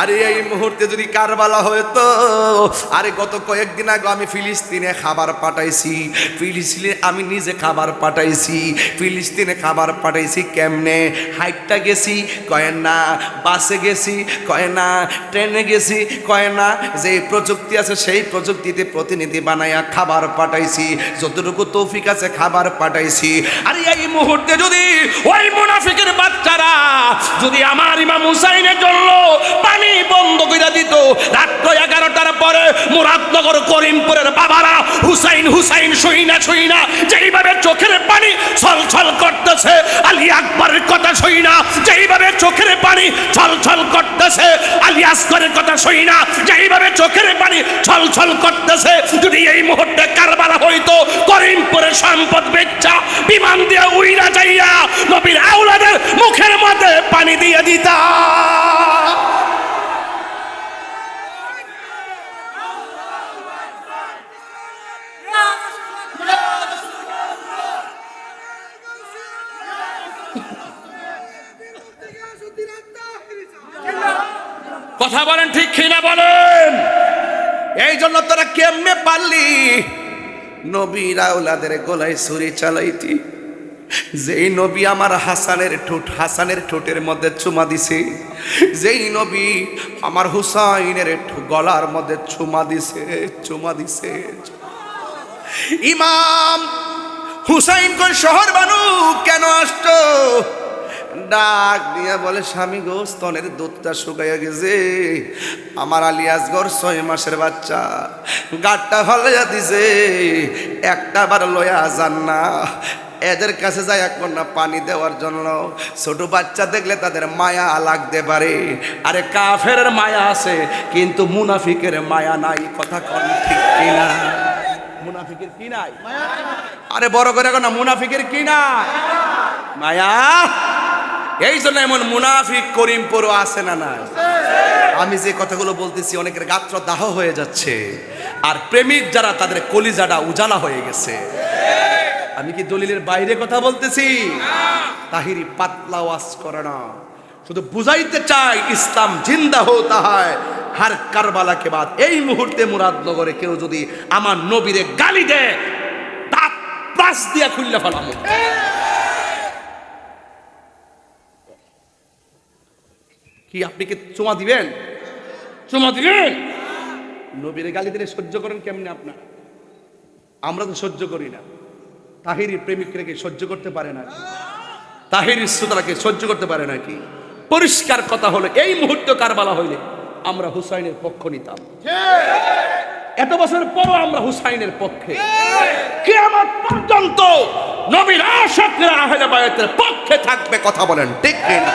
আরে, এই মুহূর্তে যদি কারবালা হয়তো, আরে, গত কয়েকদিন আগে আমি ফিলিস্তিনে খাবার পাঠাইছি। ফিলিস্তিনে আমি নিজে খাবার পাঠাইছি। ফিলিস্তিনে খাবার পাঠাইছি কেমনে? হাইটটা গেছি, কয় না, বাসে গেছি, কয় না, ট্রেনে গেছি, কয় না, যে প্রযুক্তি আছে সেই প্রযুক্তিতে প্রতিনিধি বানাইয়া খাবার পাঠাইছি। যতটুকু তৌফিক আছে খাবার পাঠাইছি। আরে, এই মুহূর্তে যদি ওই মুনাফিকের বাচ্চারা, যদি আমার ইমাম হুসাইনের জন্য পানি বন্ধ করে দিত। রাত্র এগারোটার পরে মুরাদনগর করিমপুরের বাবারা হুসাইন হুসাইন সইনা সইনা যেইভাবে চোখের পানি ছল ছল করতেছে, আলী আকবরের কথা সইনা যেইভাবে চোখের পানি ছল ছল করতেছে, আলী আসগরের কথা সইনা যেইভাবে চোখের পানি ছল ছল করতেছে, যদি এই মুহূর্তে কারবালা হইতো, করিমপুরের সম্পদ বেচ্চা বিমান দিয়ে উইরা যাইয়া নবীর আউলাদের মুখের মধ্যে পানি দিয়ে দিতা কথা বলেন ঠিক কিনা বলেন। এই জন্য তোরা কেমনে পারলি? নবীর আউলাদের গলায় ছুরি চালাইতি। যেই নবী আমার হাসানের ঠোঁট, হাসানের ঠোঁটের মধ্যে চুমা দিছে, যেই নবী আমার হুসাইনের গলার মধ্যে চুমা দিছে চুমা দিছে। ইমাম হুসাইন কোন শহর বানু, কেন আসতো ডাক দিয়া বলে স্বামী গো স্তনের দুধটা শুকাইয়া গেছে। আমার আলী আসগর ছয় মাসের বাচ্চা। গাটটা ফলাইয়া দিছে। একটা বার লয়া যান না। এদের কাছে যায় এক না পানি দেওয়ার জন্য। ছোট বাচ্চা দেখলে তাদের মায়া লাগতে পারে। আরে কাফের মায়া আছে কিন্তু মুনাফিকের মায়া নাই। কথা কন ঠিক কিনা? মুনাফিকের কি নাই? আরে বড় করে এখন না মুনাফিকের কি নাই? মায়া? এই জন্য এমন মুনাফিক করিমপুর আছে না না আমি যে কথাগুলো বলতেছি, অনেকের গাত্র দাহ হয়ে যাচ্ছে। আর প্রেমিক যারা, তাদের কলিজাটা উজালা হয়ে গেছে। আমি কি দলিলের বাইরে কথা বলতেছি? তাহিরি পাতলা ওয়াজ করে না। শুধু বুঝাইতে চাই, ইসলাম জিন্দা হতা হয় হার কারবালা কে বাদ। এই মুহূর্তে মুরাদনগরে কেউ যদি আমার নবীরে গালি দেয় দাঁত প্লাস দিয়া খুললে ফেলাম কি আপনি কি চুমা দিবেন? চুমা দিবেন? নবীরে গালি দিলে সহ্য করেন কেমনে আপনার? আমরা তো সহ্য করি না। তাহিরি প্রেমিককে সহ্য করতে পারে না তাহিরি শ্রোতারাকে সহ্য করতে পারে নাকি পরিষ্কার কথা হলো এই মুহূর্তে কারবালা হইলে আমরা হুসাইনের পক্ষ নিতাম। এত বছর পরও আমরা হুসাইনের পক্ষে। কিয়ামত পর্যন্ত নবীর আশাকরা আহলে বায়াতের পক্ষে থাকবে কথা বলেন ঠিক না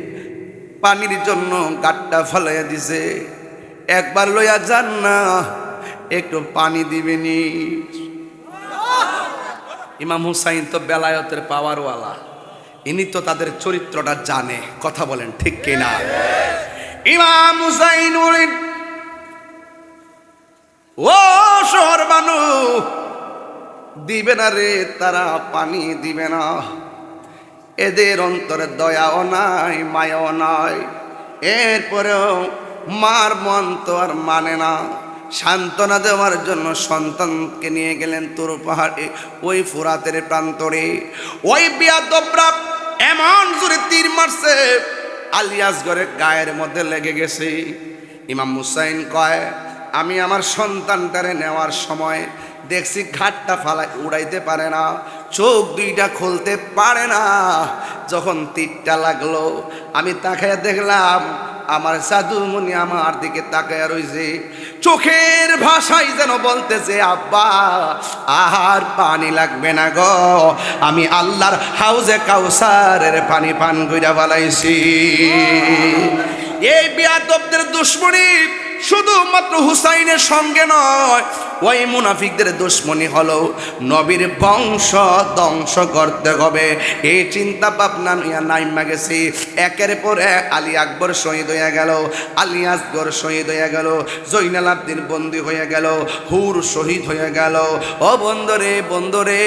পানির জন্য গাটটা ফলাইয়া দিছে। একবার লইয়া যান না, একটু পানি দিবেনি ইমাম হুসাইন তো বেলায়তের পাওয়ারওয়ালা। ইনি তো তাদের চরিত্রটা জানে, কথা বলেন ঠিক কিনা? ইমাম হুসাইন ও শহর বানু দিবে না রে, তারা পানি দিবে না। এদের অন্তরে দয়াও নাই, মায়াও নাই। এরপরেও মার মন তো আর মানে না। সান্ত্বনা দেওয়ার জন্য সন্তানকে নিয়ে গেলেন তোর পাহাড়ে, ওই ফুরাতের প্রান্তরে। ওই বিয়াদবরা এমন জোরে তীর মারছে আলিয়াসগড়ের গায়ের মধ্যে লেগে গেছে। ইমাম মুসাইন কয়, আমি আমার সন্তানটারে নেওয়ার সময় দেখছি ঘাটটা ফালাই উড়াইতে পারে না। চোখ দুইটা খুলতে পারে না। যখন তীরটা লাগল, আমি তাকায় দেখলাম, আমার সাধুমণি আমার দিকে তাকায় রইছে। চোখের ভাষাই যেন বলতেছে, আব্বা, আর পানি লাগবে না গো। আমি আল্লাহর হাউজে কাউসারের পানি পান কইরা বালাইছি এই বিয়াদবদের দুশ্মনী শুধুমাত্র হুসাইনের সঙ্গে নয় ওই মুনাফিকদের দুশ্মনী হলো নবীর বংশ ধ্বংস করতে হবে। এই চিন্তা ভাবনা নিয়ে নাইমা গেছি। একের পর এক আলী আকবর শহীদ হয়ে গেল, আলী আসগর শহীদ হয়ে গেল, জৈনাল আব্দিন বন্দি হয়ে গেল, হুর শহীদ হয়ে গেল। ও বন্দরে বন্দরে,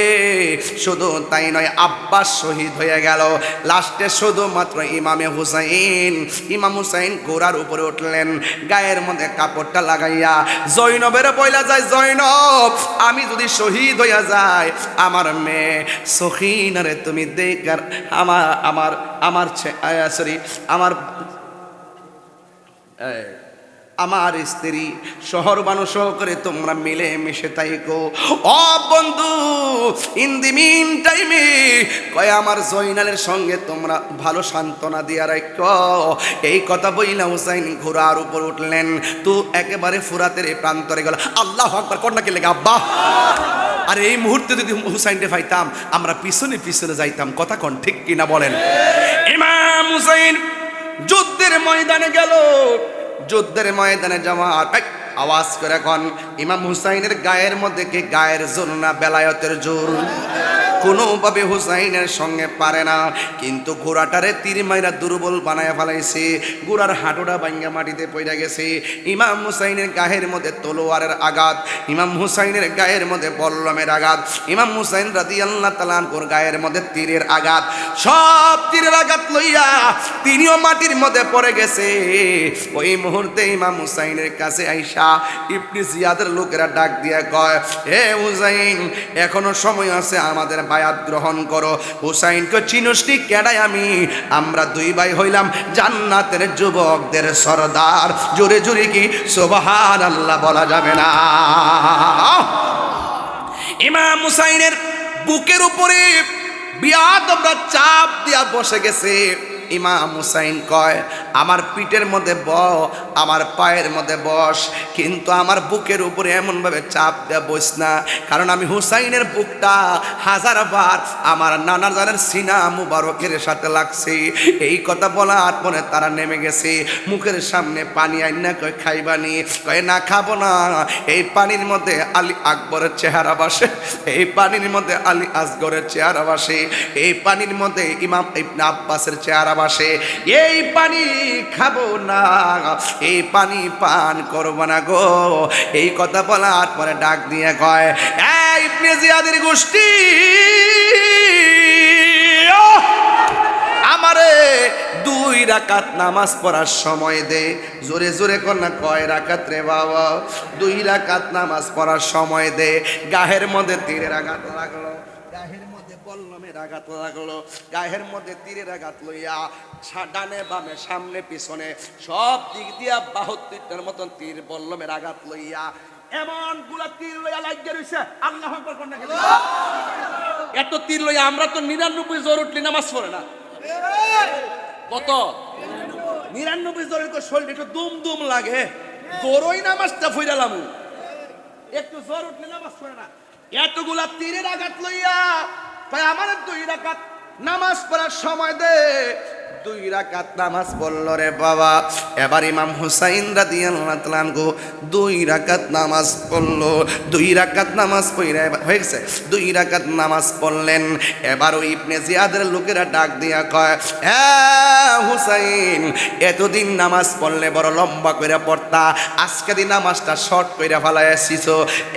শুধু তাই নয়, আব্বাস শহীদ হয়ে গেল। লাস্টে শুধুমাত্র ইমামে হুসাইন। ইমাম হুসাইন ঘোড়ার উপরে উঠলেন, গায়ের মধ্যে কাপড়টা লাগাইয়া জৈনবের বইলা যায় জৈনব আমি যদি শহীদ হইয়া যাই, আমার মেয়ে সখিনারে তুমি দেখার আমার আমার আমার সরি আমার আমার স্ত্রী, শহর মানুষ করে তোমরা মিলে মিশে তাই তাইকো অ বন্ধু ইন দি মিন টাইমে। কয় আমার জয়নালের সঙ্গে তোমরা ভালো সান্ত্বনা দিয়া রাখ এই কথা বইলা হুসাইন ঘোড়ার উপর উঠলেন। তো একেবারে ফুরাতের এই প্রান্তরে গেল। আল্লাহ আকবার কন্যাকে লেগে আব্বা! আর এই মুহূর্তে যদি হুসাইনকে পাইতাম আমরা পিছনে পিছনে যাইতাম। কথা কন ঠিক কিনা বলেন? ইমাম হুসাইন যুদ্ধের ময়দানে গেল। যুদ্ধের ময়দানে এই, আওয়াজ করে এখন। ইমাম হুসাইনের গায়ের মধ্যে কি গায়ের জোর না বেলায়তের জোর? কোনোভাবে হুসাইনের সঙ্গে পারে না। কিন্তু ঘোড়াটারে তীর মাইরা দুর্বল বানায় ফেলাইছে। ঘোড়ার হাঁটুটা ভাঙ্গা মাটিতে পড়ে গেছে। ইমাম হুসাইনের গায়ের মধ্যে তলোয়ারের আঘাত, ইমাম হুসাইনের গায়ের মধ্যে বল্লমের আঘাত, ইমাম হুসাইন রাদি আল্লাহ তালানপুর গায়ের মধ্যে তীরের আঘাত, সব তীরের আঘাত লইয়া তিনিও মাটির মধ্যে পড়ে গেছে। ওই মুহূর্তে ইমাম হুসাইনের কাছে আইসা ইবনে জিয়াদের লোকেরা ডাক দিয়ে কয়, হে হুসাইন, এখনও সময় আছে আমাদের বায়াত গ্রহণ করো। হুসাইনকে চিনুসনি কেডাই আমি? আমরা দুই ভাই হইলাম জান্নাতের যুবকদের সরদার। জোরে জোরে কি? সোবাহান আল্লাহ বলা যাবে না। ইমাম হুসাইনের বুকের উপরে বিয়াত আমরা চাপ দিয়া বসে গেছে। ইমাম হুসাইন কয়, আমার পিঠের মধ্যে ব আমার পায়ের মধ্যে বস, কিন্তু আমার বুকের উপরে এমনভাবে চাপ দেয়া বস না। কারণ আমি হুসাইনের বুকটা হাজার বার আমার নানা জানের সিনা মুবারকের সাথে লাগছে। এই কথা বলার পরে তারা নেমে গেছে। মুখের সামনে পানি আইন আইনা কয় খাইবানি কয়, না, খাব না। এই পানির মধ্যে আলী আকবরের চেহারা বাসে, এই পানির মধ্যে আলী আসগরের চেহারা বাসে, এই পানির মধ্যে ইমাম ইবনে আব্বাসের চেহারা বাসে এই পানি খাব না, এই পানি পান করব না গো। এই কথা বলার পরে ডাক দিয়ে কয়, এই ইবনে জিয়াদের গোষ্ঠী আমারে দুই রাকাত নামাজ পড়ার সময় দে। জোরে জোরে কন্যা কয়, রাকাত রে বাবা, দুই রাকাত নামাজ পড়ার সময় দে। গাহের মধ্যে তীরের আঘাত লাগল। বল্লমের আঘাত লাগল গাহের মধ্যে তীরের আঘাত লইয়া ডানে বামে, সামনে পিছনে সব দিক দিয়া বাহত্তরটার মতন তীর বল্লমের আঘাত লইয়া এমনগুলা তীর লইয়া লাগিয়ে রইছে, আল্লাহ এত তীর লইয়া আমরা তো নিরানব্বই জোর উঠলি, নামাজ পড়ে না। কত? নিরানব্বই জোরের তো শরীর একটু দুম দুম লাগে গরই নামাজটা ফুইরালাম একটু জ্বর উঠলে নামাজ পড়ে না। এতগুলা তীরের আঘাত লইয়া তাই আমার দুই রাকাত নামাজ পড়ার সময় দে। দুই রাকাত নামাজ পড়ল রে বাবা। এবার ইমাম হুসাইন রাদিয়াল্লাহু তাআলা দুই রাকাত নামাজ পড়ল। দুই রাকাত নামাজ পড়ে হয়ে গেছে? দুই রাকাত নামাজ পড়লেন। এবার ওই ইবনে জিয়াদের লোকেরা ডাক দিয়া কয় হ্যাঁ হুসাইন, এতদিন নামাজ পড়লে বড় লম্বা করে পড়তা, আজকে দিন নামাজটা শর্ট করে ফেলাই আসিস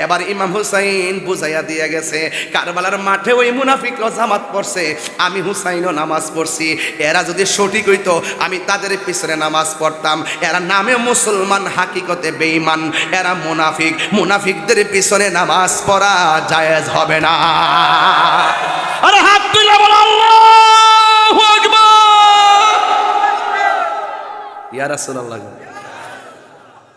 এবার ইমাম হুসাইন বুঝাইয়া দিয়ে গেছে, কারবালার মাঠে ওই মুনাফিক জামাত পড়ছে, আমি হুসাইনও নামাজ পড়ছি, এরা যদি সঠিক হইতো। আমি তাদের পিছনে নামাজ পড়তাম। এরা নামে মুসলমান হাকিকতে বেঈমান। এরা মুনাফিক। মুনাফিকদের পিছনে নামাজ পড়া জায়েজ হবে না। আরে হাত তুলে বলো আল্লাহু আকবার! ইয়া রাসূলুল্লাহ।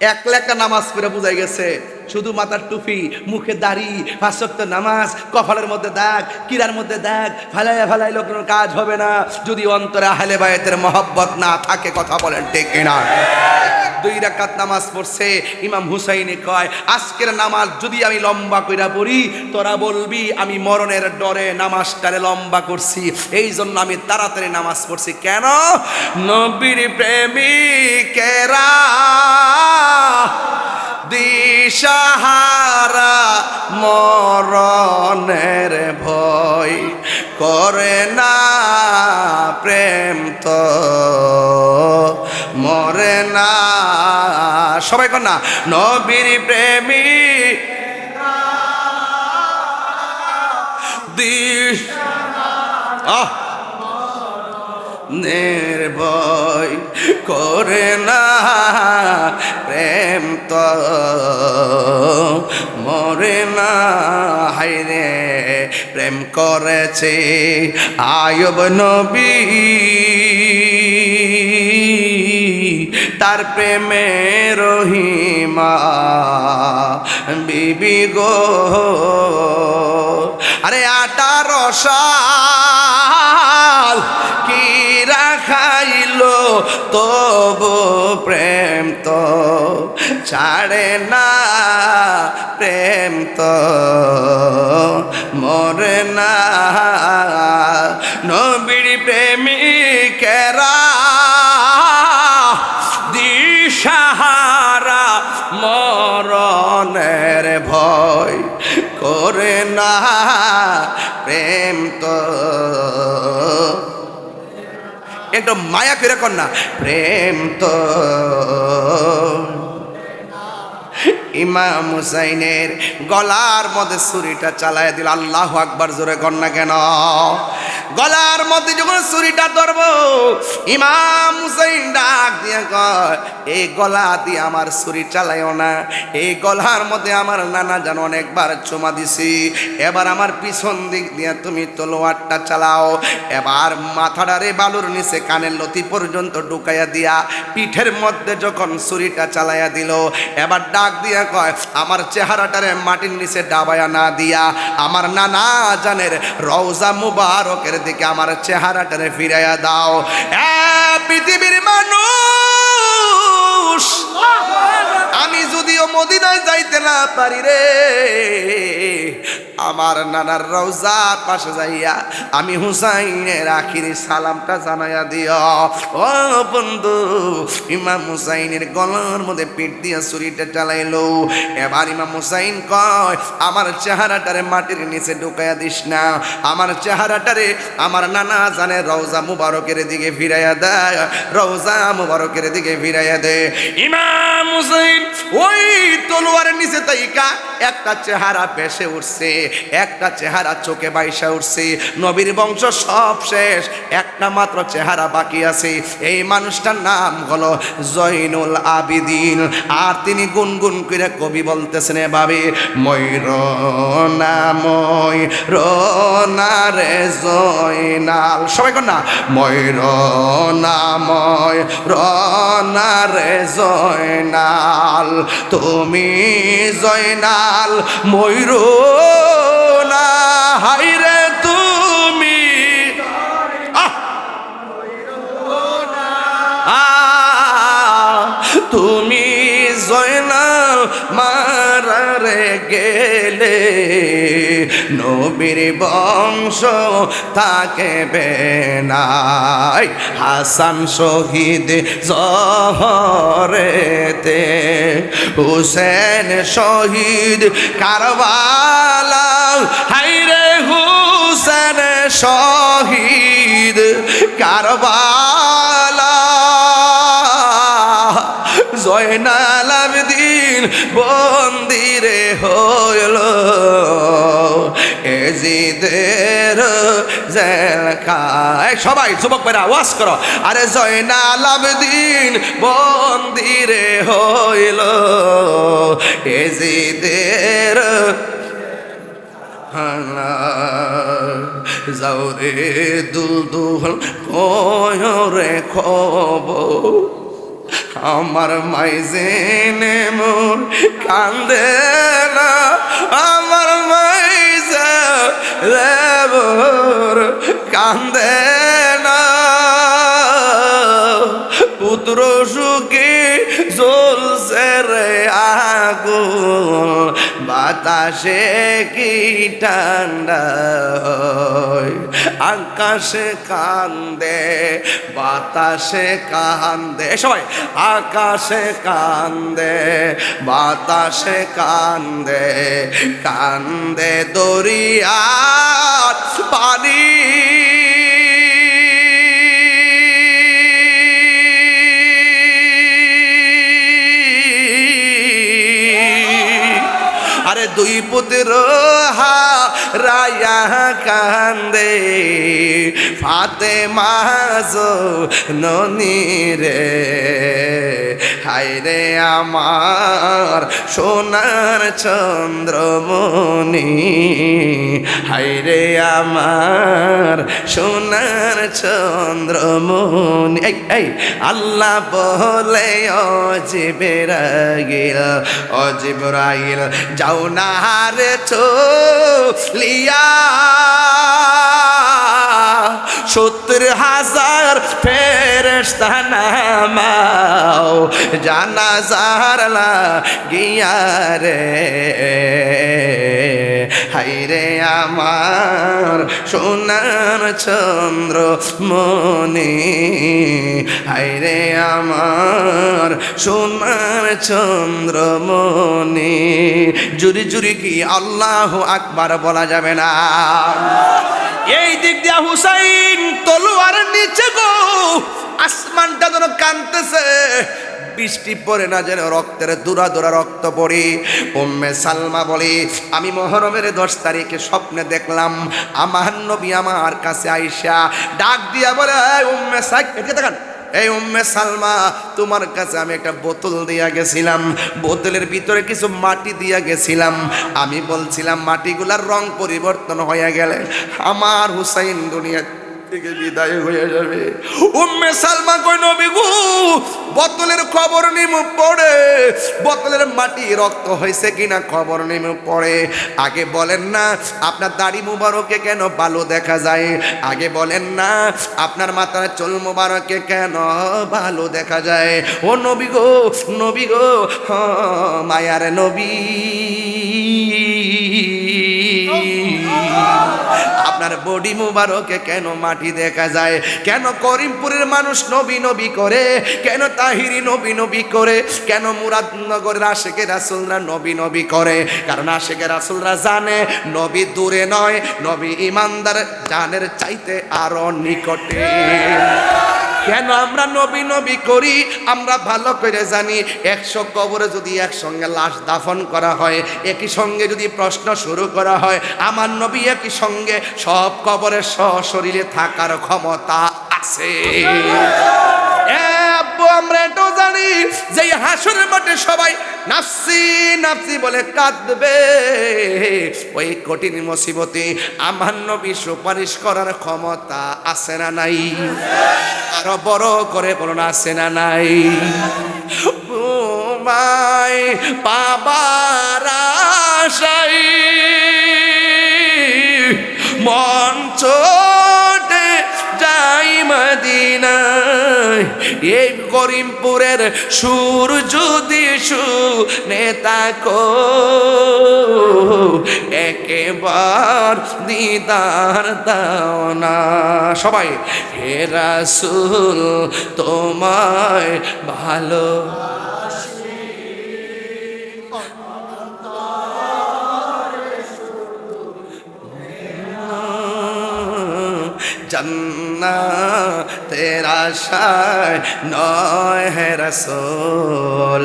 এক লেখা নামাজ পড়ে বোঝা গেছে শুধু মাথার টুপি, মুখে দাড়ি পাঁচশক্ত নামাজ, কপালের মধ্যে দাগ কিরার মধ্যে দাগ, ফালাইয়া ফালাইলে কোনো কাজ হবে না। যদি অন্তরে আহলে বায়তের মহব্বত না থাকে, কথা বলেন ঠিক না দুই রাকাত নামাজ পড়ছে, ইমাম হুসাইনে কয়, আজকের নামাজ যদি আমি লম্বা কইরা পড়ি, তোরা বলবি, আমি মরণের ডরে নামাজটারে লম্বা করছি। এই জন্য আমি তাড়াতাড়ি নামাজ পড়ছি। কেন? নবীর প্রেমিকেরা দিশাহারা মরণের ভয় করে না প্রেম তো। মরে না। সবাই কর না, নবীর প্রেমী। দিশ আহ! নির্ভয় করে না প্রেম তো মরে না। হাইরে প্রেম করেছে আয়ব নবী। তার প্রেমে রহিমা বিবি গো। আরে আটা সাল তবু প্রেম তো ছাড়ে না, প্রেম তো মরে না। নবীর প্রেমিকেরা দিশাহারা মরণের ভয় করে না। প্রেম একটু মায়া কর না প্রেম তো ইমাম হুসাইনের গলার মধ্যে ছুরিটা চালায় দিল, আল্লাহ আকবার জোরে কর না কেন? গলার মধ্যে যখন ছুরিটা ধরবো, ইমাম হুসাইন ডাক দিয়ে কয়, এই গলা দিয়ে আমার ছুরি চালাইও না, এই গলার মধ্যে আমার নানা যেন অনেকবার চুমা দিছি। এবার আমার পিছন দিক দিয়ে তুমি তলোয়ারটা চালাও। এবার মাথাটারে বালুর নিচে কানের লতি পর্যন্ত ঢুকাইয়া দিয়া পিঠের মধ্যে যখন ছুরিটা চালাইয়া দিল, এবার ডাক দিয়া কয়, আমার চেহারাটারে মাটির নিচে ডাবায়া না দিয়া, আমার নানা জানের রওজা মুবারকের দিকে আমার চেহারাটারে ফিরাইয়া দাও। পৃথিবীর মানুষ, আমি যদিও মদিনায় যাইতে না পারি রে আমার নানার রওজার পাশে যাইয়া আমি হুসাইনের আখিরি সালামটা জানাইয়া দিও। ও বন্ধু, ইমাম হুসাইনের গলার মধ্যে পিঠ দিয়া ছুরিটা চালাইলো। এবার ইমাম হুসাইন কয়, আমার চেহারাটারে মাটির নিচে ঢুকাইয়া দিস না। আমার চেহারাটারে আমার নানা জানে রওজা মুবারকের দিকে ফিরাইয়া দেয় রওজা মুবারকের দিকে ফিরাইয়া দে। ইমাম হুসাইন ওই তলোয়ারের নিচে তাইকা একটা চেহারা বেসে উঠছে। একটা চেহারা চোখে বাইসা উঠছে। নবীর বংশ সব শেষ, একটা মাত্র চেহারা বাকি আছে। এই মানুষটার নাম হলো জৈনুল আবিদিন। আর তিনি গুনগুন করে কবি বলতেছেন, এভাবে ময়ূর নাময় রে জয়নাল সবাই কর না ময়ূর নাময় রে জয়নাল তুমি জয়নাল ময়ূর না হাইরে তুমি! তুমি জয়নাল মারারে গেলে। নবীর বংশ তাকে বেনাই হাসান শহীদ জহরেতে, হুসেন শহীদ কারবালা। হাইরে হুসেন শহীদ কারবালা। জয়নাল আবদিন বন্দিরে হইল। এজিদের জেলখায় সবাই, যুবক ভাইরা আওয়াজ করো। আরে জয়নাল আবদিন বন্দিরে হইল। এজিদের যাওরে দুল দুল কয়রে খবর। আমার মাইজেনে মোর কান্দে না। আমার মাইজে মোর কান্দে না। পুত্র সুখী জ্বলছে রে আগুন। বাতাসে কি ঠান্ডা। আকাশে কান্দে, বাতাসে কান্দে সবাই, আকাশে কান্দে, বাতাসে কান্দে কান্দে দরিয়ার পানি দুই পুত্র রায়া কান্দে। ফাতে মাঝো ননী রে হাইরে আমার সোনার চন্দ্রমণি। হাইরে আমার সোনার চন্দ্রমণি। এই আল্লাহ বলে অজিবের গিল অজিবরাইল যাও না রে লিয়া সত্তর হাজার ফেরেস্তা নামাও জানা জারলা গিয়া রে। হাইরে আমার সোনার চন্দ্র মনে হাইরে আমার সোনার চন্দ্র মনে জুরি জুরি কি আল্লাহ আকবার বলা যাবে না? এই দিক দিয়া হুসাইন তলোয়ার নিচে গো। আসমানটা যেন কানতেছে বৃষ্টি পড়ে না যেন রক্তের দুরা দুরা রক্ত পড়ে। উম্মে সালমা বলে, আমি মহরমের দশ তারিখে স্বপ্নে দেখলাম, আমার নবী আমার কাছে আইসা ডাক দিয়া বলে, "এই উম্মে সাইক তাকান। এই উম্মে সালমা, তোমার কাছে আমি একটা বোতল দিয়া গেছিলাম, বোতলের ভিতরে কিছু মাটি দিয়া গেছিলাম। আমি বলছিলাম, মাটিগুলার রং পরিবর্তন হয়ে গেলে আমার হুসাইন দুনিয়া থেকে বিদায় হয়ে যাবে। উম্মে সালমা কই নবী গো বোতলের খবর নিম পড়ে। বোতলের মাটি রক্ত হয়েছে কিনা খবর নিম পড়ে। আগে বলেন না আপনার দাড়ি মুবারকে কেন ভালো দেখা যায়? আগে বলেন না আপনার মাথার চুল মুবারকে কেন ভালো দেখা যায়? ও নবী গো নবী গো হ, মায়ার নবী। আপনার বডি মুবারকে কেন মাটি দেখা যায়? কেন করিমপুরের মানুষ নবী নবী করে? কেন তাহিরি নবী নবী করে? কেন মুরাদনগরের আশেখে রাসুলরা নবী নবী করে? কারণ আশেখে রাসুলরা জানে, নবী দূরে নয়, নবী ইমানদার, জানের চাইতে আরও নিকটে। কেন আমরা নবী নবী করি? আমরা ভালো করে জানি, একশো কবরে যদি একসঙ্গে লাশ দাফন করা হয়, একই সঙ্গে যদি প্রশ্ন শুরু করা হয়, আমার নবী একই সঙ্গে সব কবরে সশরীরে থাকার ক্ষমতা আছে। আমরা এটাও জানি যে হাসরের মাঠে সবাই নাফসি নাফসি বলে কাঁদবে। ওই কঠিন মুসিবতে আমার নবী সুপারিশ করার ক্ষমতা আছে না নাই? আরও বড় করে বলুন, আছে না নাই? মাই বাবার আশাই মন এই করিমপুরের সুর যদি সু নেতা কো একেবার দিদার দাও না। সবাই হেরা রাসূল তোমায় ভালো জন্না তেরা শায় নয় হে রসোল,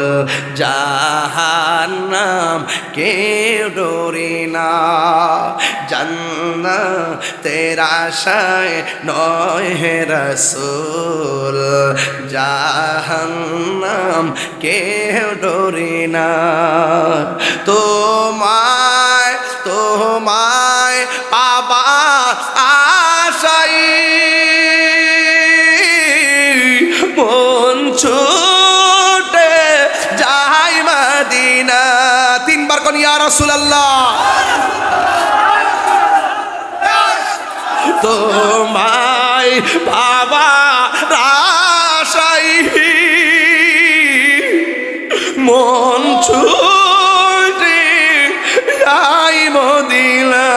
জাহান্নাম কে ডোরি না। জন্না তেরা শায় নয় হে রসোল, জাহান্নাম কে ডোরি না। তোমায় রাসূলুল্লাহ। তোমায় বাবা রাশাই মন ছুটে চাই মদিনা।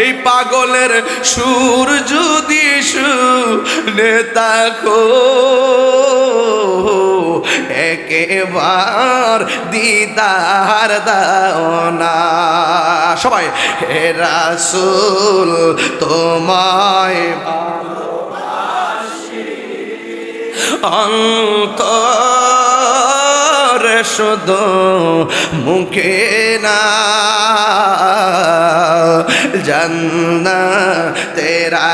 এই পাগলের সুর যদি শুনে তাকো একেবার দিদার দাও না। সবাই হে রাসুল তোমায় অন্তর শুধু মুখে না জান্না তেরা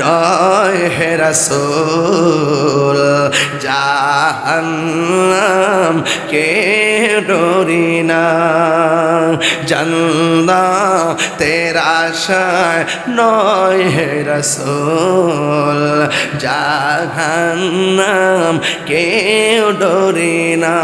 নয় হে রসুল জাহান্নাম কে ডরি না জান্না তেরা নয় হে রসুল জাহান্নাম কেউ ডরি না।